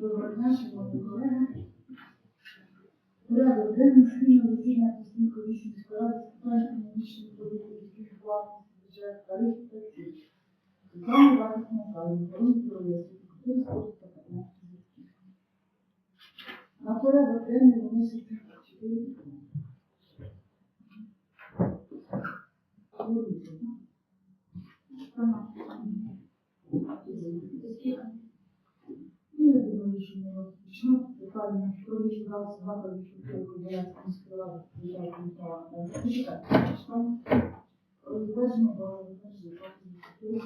Доброго дня, шановні колеги. Порядок денний спільного засідання постійної комісії міської ради з питань економічної політики, людських власності, бюджет, тарифів та цін. Соціальної власності населення, охорони здоров'я, освіти, культури, спорту та громадських зв'язків. На порядок денний виноситься чотири питання. Говорите, так? Ну, я думаю, що ми розпочнемо питання про ліквідацію закладів культури Кобиляцької міської ради Кобиляцької та Почекайте, почнемо. Про затвердження до культури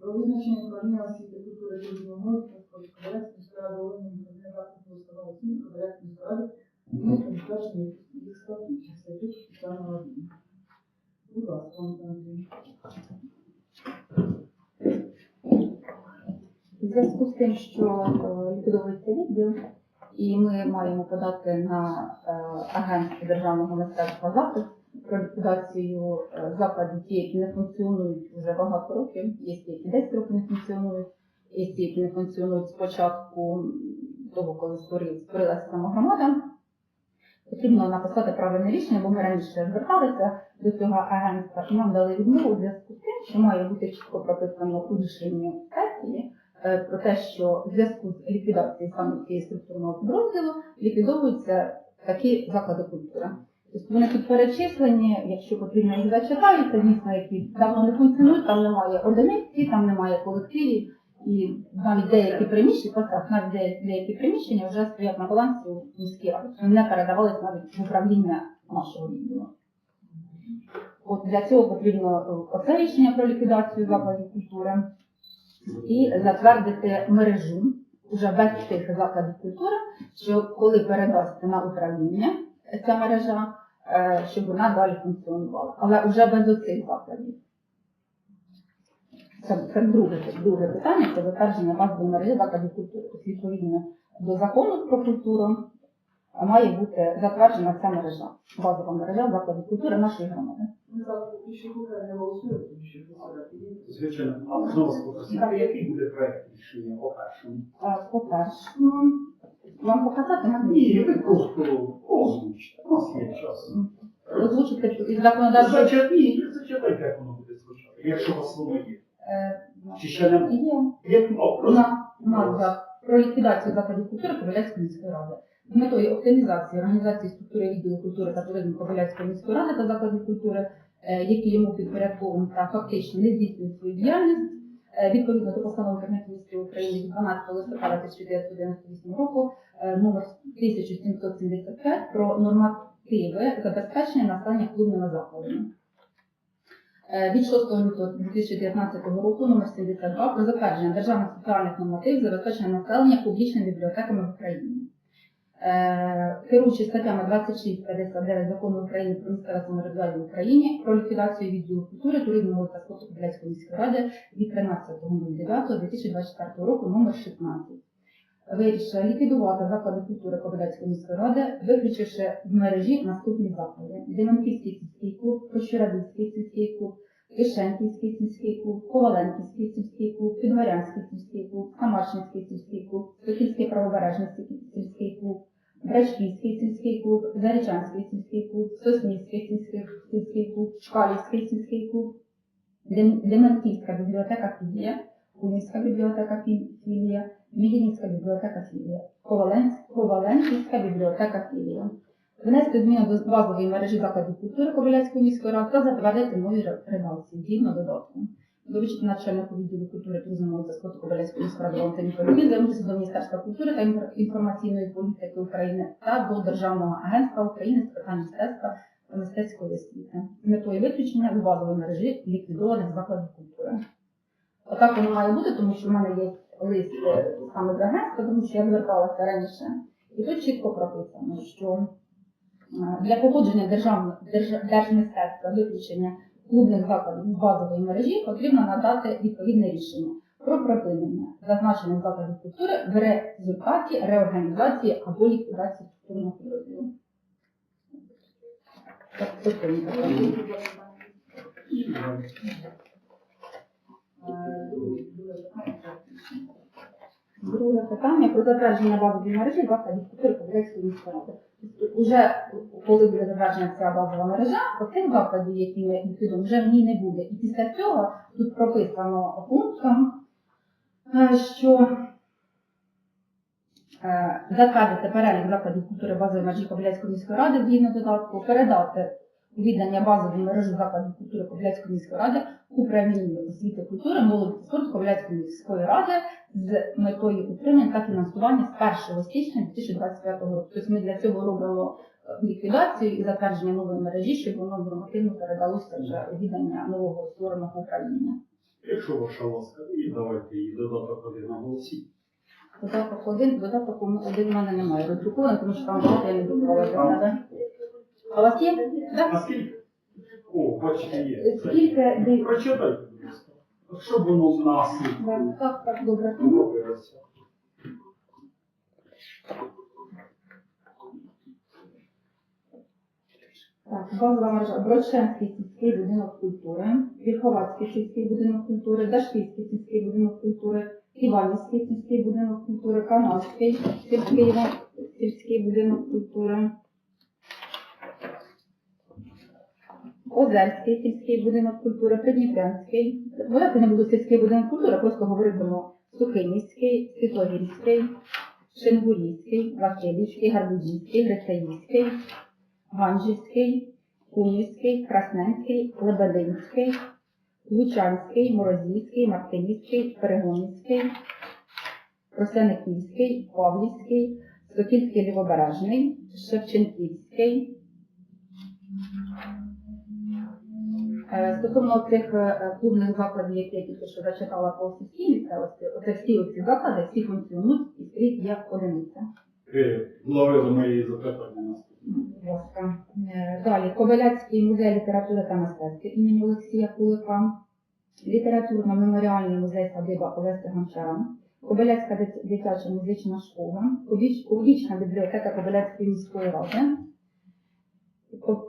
про визначення управління освіти культури туризму мови Волині їх статутів. Будь ласка, Андрій. У зв'язку з тим, що е, ліквідовується відділ, і ми маємо подати на е, агентство державного мистецтва запит про ліквідацію е, закладів, ті, які не функціонують вже багато років, є ті, які 10 років не функціонують, ті, які не функціонують з початку того, коли створилася сама громада. Потрібно написати правильне рішення, бо ми раніше зверталися до цього агентства і нам дали відмову у зв'язку з тим, що має бути чітко прописано у рішенні сесії, е, про те, що в зв'язку з ліквідацією саме цієї структурного підрозділу ліквідовуються такі заклади культури. Тобто вони тут перечислені, якщо потрібно їх зачитаю, це дійсно, які давно не функціонують, там немає одиниці, там немає колективів, і навіть деякі приміщення, постав, навіть деякі приміщення вже стоять на балансі у міській раді, не передавались навіть в управління нашого відділу. От для цього потрібно е, оце рішення про ліквідацію закладів культури і затвердити мережу вже без тих закладів культури, що коли передасться на управління ця мережа, е, щоб вона далі функціонувала, але вже без оцих закладів. Це, це друге, друге питання, це затвердження базової мережі закладів культури. Тобто, відповідно до закону про культуру е, має бути затверджена ця мережа, базова мережа закладів культури нашої громади. Посадати. Звичайно, а знову попросити, який буде проект рішення по першому? Е, По-перше, вам показати на Ні, ви просто озвучте. У нас є час. озвучити із законодавчого ні, зачитайте, як воно буде спочатку, якщо у вас воно є. Е, Чи ще не є як на про ліквідацію закладів культури Кобиляцької міської ради. З метою оптимізації організації структури відділу культури та туризму Кобиляцької міської ради та закладів культури, е, які йому підпорядковані та фактично не здійснюють свою діяльність, е, відповідно до постанови Кабінету міністрів України від 12 листопада 1998 року номер 1775 про нормативи забезпечення населення клубними закладами. Е, Від 6 лютого 2019 року номер 72 про затвердження державних соціальних нормативів забезпечення населення публічними бібліотеками в Україні. Е, Керуючи статтями 26-59 закону України про місцеве самоврядування в Україні про ліквідацію відділу культури, туризму та спорту Кобиляцької міської ради від 13.09.2024 року номер 16 вирішила ліквідувати заклади культури Кобиляцької міської ради, виключивши з мережі наступні заклади: Демонківський сільський клуб, Прощурадівський сільський клуб, Кишенківський сільський клуб, Коваленківський сільський клуб, Підгорянський сільський клуб, Самарчинський сільський клуб, Сокільський правобережний сільський клуб, Брачківський сільський клуб, Зарічанський сільський клуб, Соснівський сільський, сільський клуб, Шкалівський сільський клуб, Дем- Дементівська бібліотека філія, Кунівська бібліотека фі- філія, Мілінівська бібліотека філія, Коваленсь- Коваленківська бібліотека філія. Внести зміни до базової мережі закладів культури Кобиляцької міської ради та затвердити нові редакції згідно додатку. Доручити начальнику відділу культури туризму та спорту міської ради Валентині звернутися до Міністерства культури та інфор- інформаційної політики України та до Державного агентства України з питань мистецтва та мистецької освіти з метою виключення з базової мережі ліквідованих закладів культури. Отак воно має бути, тому що в мене є лист е, саме з агентства, тому що я зверталася раніше. І тут чітко прописано, що е, для погодження держмистецтва виключення клубних закладів з базової мережі потрібно надати відповідне рішення. про припинення зазначених закладів культури в результаті реорганізації або ліквідації структурного підрозділу. Так. Друге питання про затвердження базової мережі закладів культури Кобилецької міської ради. Уже коли буде затверджена ця базова мережа, оцих закладів, які ми ліквідуємо, вже в ній не буде. І після цього тут прописано пунктом, е, що е, затвердити перелік закладів культури базової мережі Кобиляцької міської ради згідно додатку, передати у базової мережі закладів культури Кобиляцької міської ради управління освіти культури, молоді та спорту Кобиляцької міської ради з метою утримання та фінансування з 1 січня 2025 року. Тобто ми для цього робимо е, ліквідацію і затвердження нової мережі, щоб воно нормативно передалося вже у віддання нового створеного управління. Якщо ваша ласка, і давайте її додаток один на голосі. Додаток один, додаток один у мене немає роздрукований, тому що там багато я не друкувала. А у вас є? Так. Наскільки? О, бачите, є. Скільки див- ласка. Щоб воно в нас Да, Так, так, добре. робилося. Так, базова мережа Бродченський сільський будинок культури, Вільховацький сільський будинок культури, Дашківський сільський будинок культури, Іванівський сільський будинок культури, Канавський сільський, сільський будинок культури, Озерський сільський будинок культури, Придніпрянський. Давайте не буду сільський будинок культури, просто говоритимемо Сухинівський, Світогірський, Шенгурівський, Василівський, Гарбузівський, Грицеївський, Ганжівський, Кунівський, Красненський, Лебединський, Лучанський, Морозівський, Мартинівський, Перегонівський, Росяниківський, Павлівський, Сокільський Лівобережний, Шевченківський. Стосовно цих е, клубних закладів, які я тільки що зачитала по сільській місцевості, оце всі оці заклади, всі функціонують і скрізь як одиниця. Ви вловили мої запитання. Е, Далі. Коваляцький музей літератури та мистецтва імені Олексія Кулика, літературно-меморіальний музей садиба Олеся Гончара, Кобиляцька дитяча музична школа, Публіч- публічна бібліотека Кобиляцької міської ради,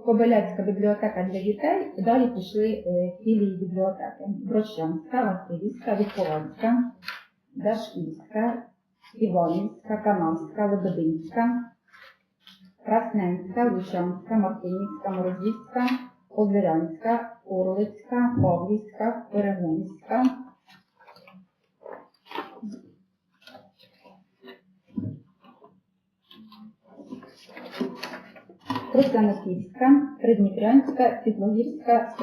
Кобиляцька бібліотека для дітей, далі пішли е, філії бібліотеки. Брощанська, Василівська, Віхованська, Дашківська, Іванівська, Канавська, Лебединська, Красненська, Лучанська, Мартинівська, Морозівська, Озерянська, Орлицька, Павлівська, Перегонська. Крусяниківська, Придніпрянська, Світлогірська,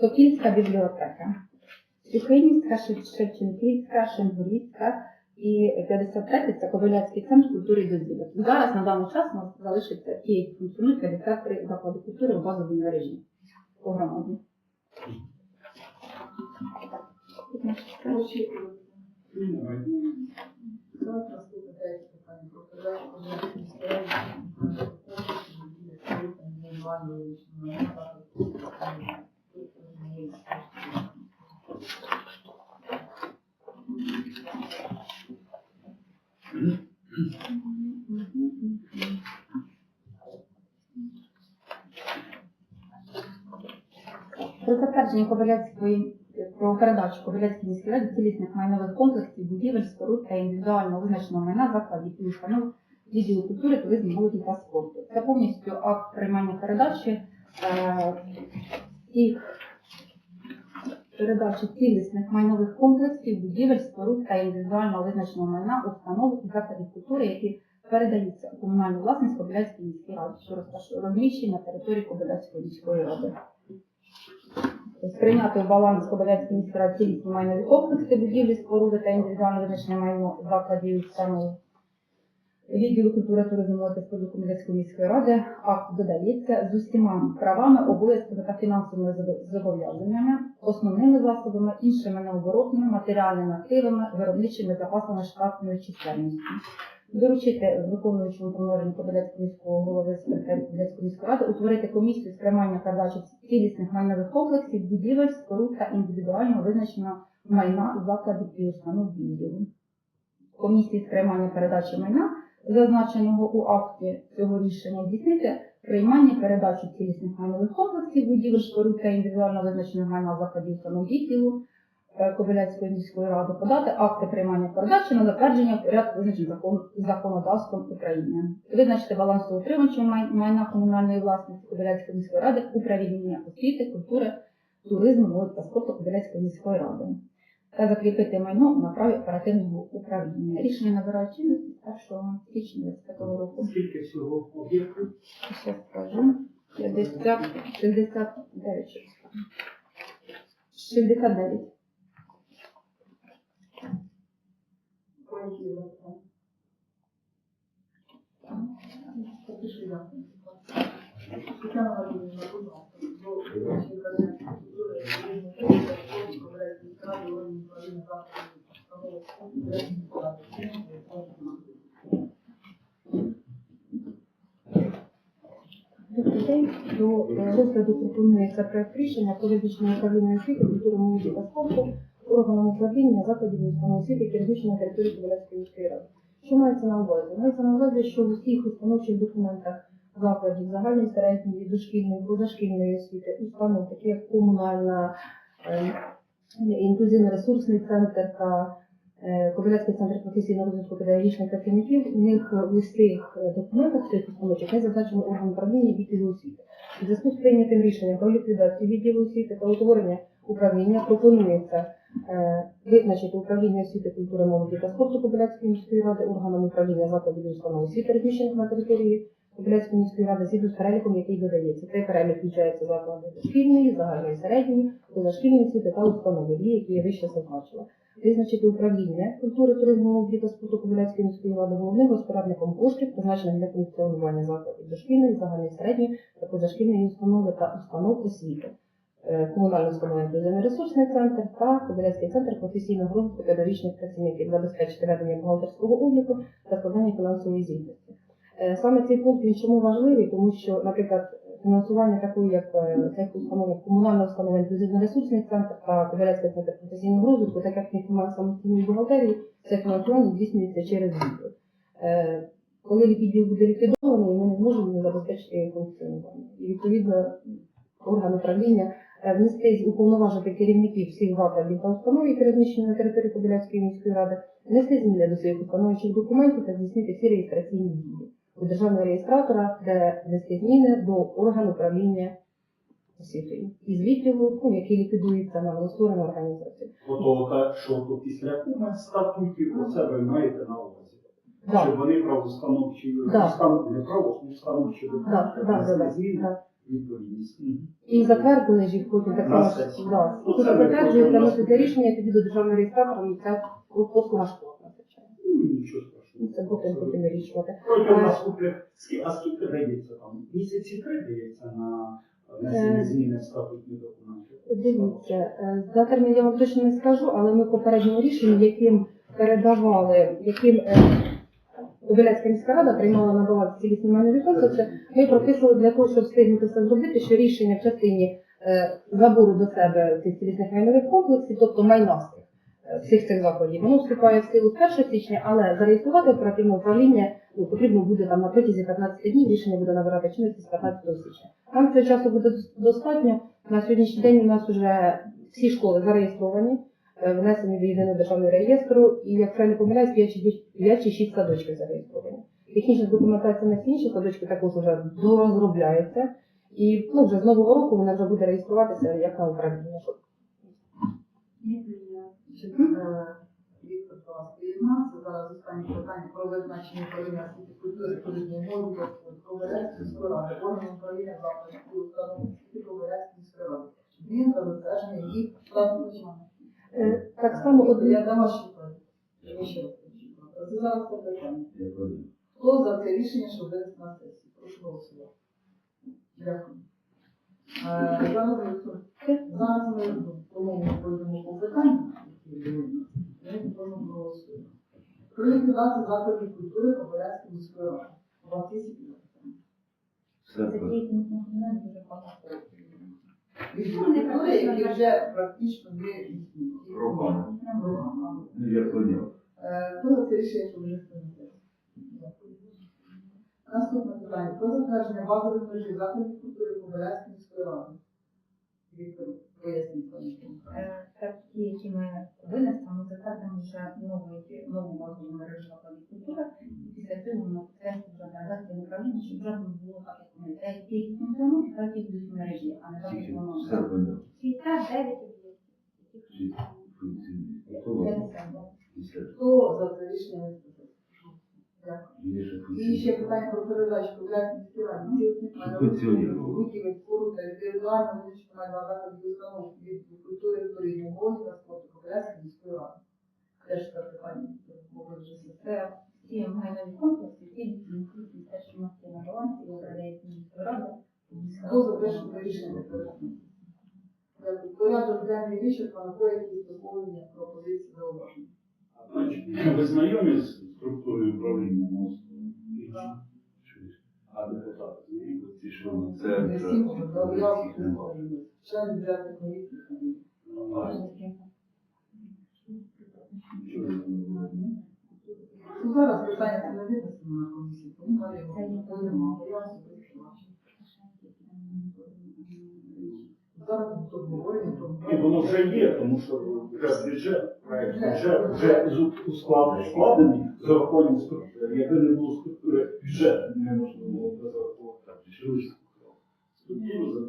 Сокільська бібліотека, Шев- Шевченківська, Шенгурівська, і 53 це Коваляцький центр культури і дозвілля. Зараз на даний час у нас залишиться ті, які функціонують 53 заклади культури в базовій мережі по громаді. Завтра слухайте питання про передачу Кобиляцької. Про затвердження передачу Коваляцькій міській раді цілісних майнових комплексів, будівель, споруд та індивідуально визначеного майна закладів і установ відділу культури, туризму, молоді та спорту. Це повністю акт приймання передачі е, всіх передачі цілісних майнових комплексів, будівель, споруд та індивідуально визначеного майна установ і закладів культури, які передаються у комунальну власність Кобиляцькій міській раді, що розміщені на території Кобиляцької міської ради. Сприйняти в баланс Кобиляцької міської ради цілісні майнові комплекси, будівлі, споруди та індивідуально визначене майно закладів установ. Відділу культури туризму та спорту Кобиляцької міської ради акт додається з усіма правами, обов'язками та фінансовими зобов'язаннями, основними засобами, іншими необоротними, матеріальними активами, виробничими запасами штатної чисельності. Доручити виконуючому повноваження Кобиляцького міського голови секретаря міської ради утворити комісію з приймання передачі цілісних майнових комплексів, будівель, споруд та індивідуально визначеного майна закладів і установ відділу. Комісії з приймання передачі майна, зазначеного у акті цього рішення, здійснити приймання передачі цілісних майнових комплексів, будівель, споруд та індивідуально визначених майна закладів установ відділу е, Кобиляцької міської ради подати акти приймання передачі на затвердження в порядку визначених закон, законодавством України. Визначити балансоутримувачем май- майна комунальної власності Кобиляцької міської ради управління освіти, культури, туризму, молоді та спорту Кобиляцької міської ради та закріпити майно на праві оперативного управління. Рішення набирає чинності з 1 січня 2025 року. Скільки всього об'єктів? Ще скажу. 50, 69. 69. Які запитання? Запиши дякую. Тетяна Валеріївна, будь ласка, до Комісії Кабінету культури, туризму, спорту, Кобиляцької міської ради, органів управління закладів, установ, Кобиляцької міської ради. Добрий день. До е, розгляду пропонується проект рішення про визначення управління освіти, культури, молоді та спорту органом управління закладів установ освіти, які розміщені на території Кобиляцької міської ради. Що мається на увазі? Мається на увазі, що в усіх установчих документах закладів загальної середньої, дошкільної, позашкільної освіти, установ, такі як комунальна, е, інклюзивно-ресурсний центр та Кобиляцький центр професійного розвитку педагогічних працівників, у них в е, документах цих установчих не зазначено орган управління відділу освіти. У зв'язку з прийнятим рішенням про ліквідацію відділу освіти та утворення управління пропонується е, визначити управління освіти, культури, молоді та спорту Кобиляцької міської ради органом управління закладів установ освіти, розміщених на території Кобиляцької міської ради, згідно з переліком, який додається. Цей перелік включається заклади дошкільної, загальної середньої, позашкільної освіти та установи, дві, які я вище зазначила. Визначити управління культури, туризму, молоді та спорту Кобиляцької міської ради головним розпорядником коштів, призначених для функціонування закладів дошкільної, загальної середньої та позашкільної установи та установ освіти. Е, Комунальна установа інклюзивний ресурсний центр та Кобиляцький центр професійного розвитку педагогічних працівників забезпечити ведення бухгалтерського обліку та складання фінансової звітності. Е, Саме цей пункт він чому важливий, тому що, наприклад, фінансування такої, як е, цих установ, комунальна установа інклюзивно-ресурсний центр та Кобиляцький центр професійного розвитку, так як їх немає самостійної бухгалтерії, це фінансування здійснюється через відділ. Е, Коли відділ буде ліквідований, ми не зможемо забезпечити його функціонування. І відповідно орган управління внести уповноважити керівників всіх закладів та установ, які розміщені на території Кобиляцької міської ради, внести зміни до своїх установчих документів та здійснити всі реєстраційні дії у державного реєстратора, де внести зміни до органу управління освітою із відділу, ну, який ліквідується на новостворену організацію. Ото так, що після кума статутів, оце ви маєте на увазі. Да. Щоб вони правоустановчі, Да. не правоустановчі Да, да, да, да, зміни, да. відповідність. І затвердили ж їх потім так само. Да. Ну, це затверджується носить для рішення тоді до державного реєстратора, і це послуга школа. Ну, нічого. Це потім потім вирішувати. Протягом Е, наступних, а скільки дається там? Місяці три дається на внесення Е, зміни в статутні документи? Дивіться, е, за термін я вам точно не скажу, але ми попередньому рішенні, яким передавали, яким е, Кобиляцька міська рада приймала на баланс цілісні майнові комплекси, ми прописували для того, щоб встигнути це зробити, що рішення в частині е, забору до себе цих цілісних майнових комплексів, тобто майна з цих, е, всіх цих закладів, воно вступає в силу з 1 січня, але зареєструвати оперативне управління ну, потрібно буде там на протязі 15 днів, рішення буде набирати чинності з 15 січня. Нам цього часу буде достатньо. На сьогоднішній день у нас вже всі школи зареєстровані, е, внесені до єдиного державного реєстру, і як не помиляюсь, 5 чи 5 чи 6 садочків зареєстровані. Технічна документація на всі інші садочки також вже дорозробляється. І ну, вже з нового року вона вже буде реєструватися як на управління. Це зараз останнє питання про визначення управління освіти культури, туризму, молоді, Ковалецької міської ради, органів управління закладів і освіти Ковалецької міської ради. Змін та затвердження їх статусу. Е, Так само одне. Я дам ваші ще. Це зараз питання. Хто за це рішення, щоб винести на сесію? Прошу голосувати. Дякую. Е, Зараз ми пройдемо по питанню, проголосуємо. Про ліквідацію закладів культури Кобиляцької міської ради. У вас є які запитання? Такий дуже багато. Структури, які вже практично є існують. Програма. Ну, я поняв. Е, Хто за це рішення, щоб вже? Наступне питання. Про затвердження базових межі заходів культури Кобиляцької міської ради. Віктор, поясніть, пані. Е, Так, ті, які ми винесемо, затвердимо вже новий, нову базову мережу закладів культури, і після цього ми підкреслимо вже організацію управління, щоб вже не було так, як ми. Те, функціонують, так і будуть мережі, а не так, як воно. все поняв. 69 об'єктів. Хто за це рішення І ще питання про передачу функціонувало. будівель, споруд та індивідуально визначених майнових закладів установ від культури і туризму, молоді та спорту Кобиляцької міської ради. Теж це питання, яке було вже все. Це всі майнові комплекси, які відповідають те, що у нас є на балансі, і управляється міською радою. Хто за те, щоб рішення передати? Дякую. Порядок денний вичерпано, по якісь доповнення, пропозиції, зауваження. Значить, ви знайомі з структурою управління мосту? А депутати знаєте? Ці, що це Не вже всі можуть, але я їх нема. Член бюджетних комісій. Ну, зараз питання це не виписано на комісії, тому далі його поїмо. Я особисто. Зараз тут обговорення, то І воно вже є, тому що вже бюджет, проект бюджет вже з- усклад- складений за рахунок структури. Якби не було структури бюджету, неможливо було б зарахувати.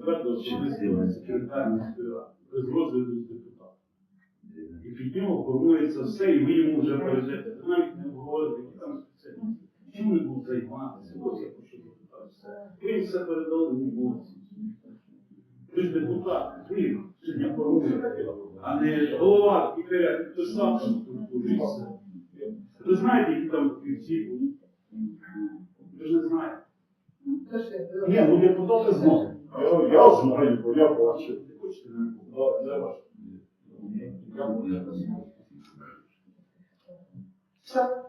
Затвердив через секретар без розгляду з депутатом. І під нього формується все, і ви йому вже перейдете. Ви навіть не обговорите, які там спеціалісти. Чим вони будуть займатися? Ось я хочу запитати все. Ви все передали не було. Ви ж депутат, ви сьогодні формуєте, а не голова лікаря підписав структуру і все. Ви знаєте, які там фахівці будуть? Ви ж не знаєте. Ні, ну депутати знають. Я, я знаю, бо я бачив. Все.